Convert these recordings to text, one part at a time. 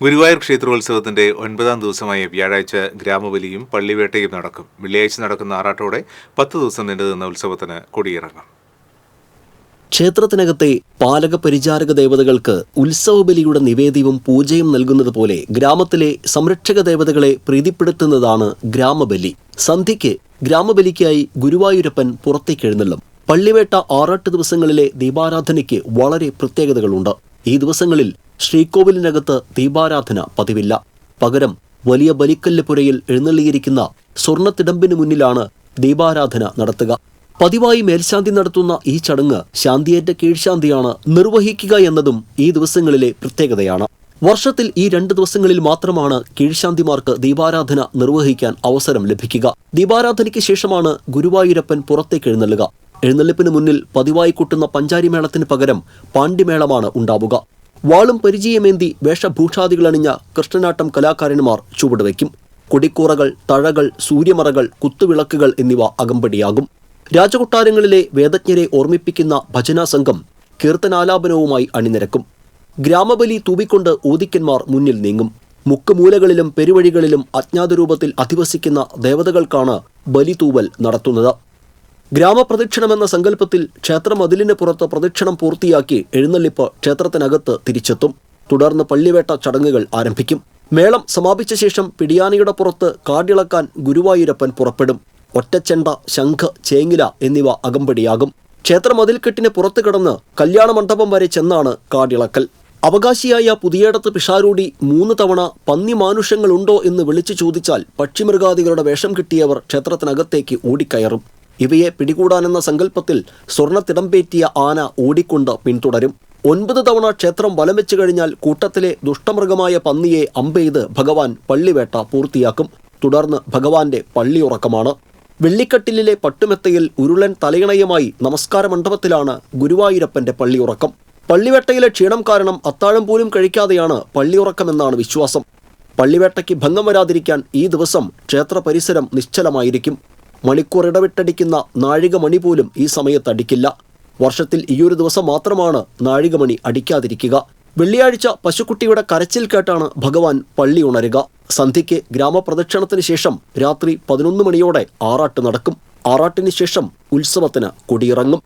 ഗുരുവായൂർ ക്ഷേത്രോത്സവത്തിന്റെ ഒൻപതാം ദിവസമായ വ്യാഴാഴ്ച ഗ്രാമബലിയും പള്ളിവേട്ടയും നടക്കും. വെള്ളിയാഴ്ച നടക്കുന്ന ആറാട്ടോടെ പത്ത് ദിവസം നീണ്ടുനിന്ന ഉത്സവത്തിന് കൊടിയിറങ്ങും. ക്ഷേത്രത്തിനകത്തെ പാലക പരിചാരക ദേവതകൾക്ക് ഉത്സവബലിയുടെ നിവേദ്യവും പൂജയും നൽകുന്നത് പോലെ ഗ്രാമത്തിലെ സംരക്ഷക ദേവതകളെ പ്രീതിപ്പെടുത്തുന്നതാണ് ഗ്രാമബലി. സന്ധ്യയ്ക്ക് ഗ്രാമബലിക്കായി ഗുരുവായൂരപ്പൻ പുറത്തേക്ക് എഴുന്നള്ളും പള്ളിവേട്ട ആറാട്ട് ദിവസങ്ങളിലെ ദീപാരാധനയ്ക്ക് വളരെ പ്രത്യേകതകളുണ്ട്. ഈ ദിവസങ്ങളിൽ ശ്രീകോവിലിനകത്ത് ദീപാരാധന പതിവില്ല. പകരം വലിയ ബലിക്കല്ല് പുരയിൽ എഴുന്നള്ളിയിരിക്കുന്ന സ്വർണത്തിടമ്പിന് മുന്നിലാണ് ദീപാരാധന നടത്തുക. പതിവായി മേൽശാന്തി നടത്തുന്ന ഈ ചടങ്ങ് ശാന്തിയേറ്റ കീഴ്ശാന്തിയാണ് നിർവഹിക്കുക എന്നതും ഈ ദിവസങ്ങളിലെ പ്രത്യേകതയാണ്. വർഷത്തിൽ ഈ രണ്ട് ദിവസങ്ങളിൽ മാത്രമാണ് കീഴ്ശാന്തിമാർക്ക് ദീപാരാധന നിർവഹിക്കാൻ അവസരം ലഭിക്കുക. ദീപാരാധനയ്ക്ക് ശേഷമാണ് ഗുരുവായൂരപ്പൻ പുറത്തേക്ക് എഴുന്നള്ളുക എഴുന്നള്ളിപ്പിന് മുന്നിൽ പതിവായി കൊട്ടുന്ന പഞ്ചാരിമേളത്തിന് പകരം പാണ്ഡിമേളമാണ് ഉണ്ടാവുക. വാളും പരിചയമേന്തി വേഷഭൂഷാദികളണിഞ്ഞ കൃഷ്ണനാട്ടം കലാകാരന്മാർ ചുവടുവയ്ക്കും കൊടിക്കൂറകൾ തഴകൾ സൂര്യമറകൾ കുത്തുവിളക്കുകൾ എന്നിവ അകമ്പടിയാകും. രാജകൊട്ടാരങ്ങളിലെ വേദജ്ഞരെ ഓർമ്മിപ്പിക്കുന്ന ഭജനാ സംഘം കീർത്തനാലാപനവുമായി അണിനിരക്കും. ഗ്രാമബലി തൂവിക്കൊണ്ട് ഊതിക്കന്മാർ മുന്നിൽ നീങ്ങും. മുക്കുമൂലകളിലും പെരുവഴികളിലും അജ്ഞാതരൂപത്തിൽ അധിവസിക്കുന്ന ദേവതകൾക്കാണ് ബലിതൂവൽ നടത്തുന്നത്. ഗ്രാമപ്രദക്ഷിണമെന്ന സങ്കല്പത്തിൽ ക്ഷേത്രമതിലിന് പുറത്ത് പ്രദക്ഷിണം പൂർത്തിയാക്കി എഴുന്നള്ളിപ്പ് ക്ഷേത്രത്തിനകത്ത് തിരിച്ചെത്തും. തുടർന്ന് പള്ളിവേട്ട ചടങ്ങുകൾ ആരംഭിക്കും. മേളം സമാപിച്ച ശേഷം പിടിയാനയുടെ പുറത്ത് കാടിളക്കാൻ ഗുരുവായൂരപ്പൻ പുറപ്പെടും. ഒറ്റച്ചെണ്ട ശംഖ് ചേങ്ങില എന്നിവ അകമ്പടിയാകും. ക്ഷേത്രമതിൽക്കെട്ടിന് പുറത്തു കിടന്ന് കല്യാണ മണ്ഡപം വരെ ചെന്നാണ് കാടിളക്കൽ. അവകാശിയായ പുതിയേടത്ത് പിഷാരൂടി മൂന്ന് തവണ പന്നി മാനുഷ്യങ്ങളുണ്ടോ എന്ന് വിളിച്ചു ചോദിച്ചാൽ പക്ഷിമൃഗാദികളുടെ വേഷം കിട്ടിയവർ ക്ഷേത്രത്തിനകത്തേക്ക് ഓടിക്കയറും. ഇവയെ പിടികൂടാനെന്ന സങ്കല്പത്തിൽ സ്വർണത്തിടംപേറ്റിയ ആന ഓടിക്കൊണ്ട് പിന്തുടരും. ഒൻപത് തവണ ക്ഷേത്രം വലം വെച്ചു കഴിഞ്ഞാൽ കൂട്ടത്തിലെ ദുഷ്ടമൃഗമായ പന്നിയെ അമ്പെയ്ത് ഭഗവാൻ പള്ളിവേട്ട പൂർത്തിയാക്കും. തുടർന്ന് ഭഗവാന്റെ പള്ളിയുറക്കമാണ് വെള്ളിക്കട്ടിലിലെ പട്ടുമെത്തയിൽ ഉരുളൻ തലയിണയുമായി നമസ്കാര മണ്ഡപത്തിലാണ് ഗുരുവായൂരപ്പന്റെ പള്ളിയുറക്കം പള്ളിവേട്ടയിലെ ക്ഷീണം കാരണം അത്താഴം പോലും കഴിക്കാതെയാണ് പള്ളിയുറക്കമെന്നാണ് വിശ്വാസം. പള്ളിവേട്ടയ്ക്ക് ഭംഗം വരാതിരിക്കാൻ ഈ ദിവസം ക്ഷേത്ര പരിസരം നിശ്ചലമായിരിക്കും. മണിക്കൂർ ഇടവിട്ടടിക്കുന്ന നാഴികമണി പോലും ഈ സമയത്ത് അടിക്കില്ല. വർഷത്തിൽ ഈയൊരു ദിവസം മാത്രമാണ് നാഴികമണി അടിക്കാതിരിക്കുക. വെള്ളിയാഴ്ച പശുക്കുട്ടിയുടെ കരച്ചിൽ കേട്ടാണ് ഭഗവാൻ പള്ളി ഉണരുക. സന്ധ്യയ്ക്ക് ഗ്രാമപ്രദക്ഷിണത്തിന് ശേഷം രാത്രി പതിനൊന്ന് മണിയോടെ ആറാട്ട് നടക്കും. ആറാട്ടിന് ശേഷം ഉത്സവത്തിന് കൊടിയിറങ്ങും.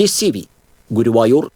T C V Guruvayur.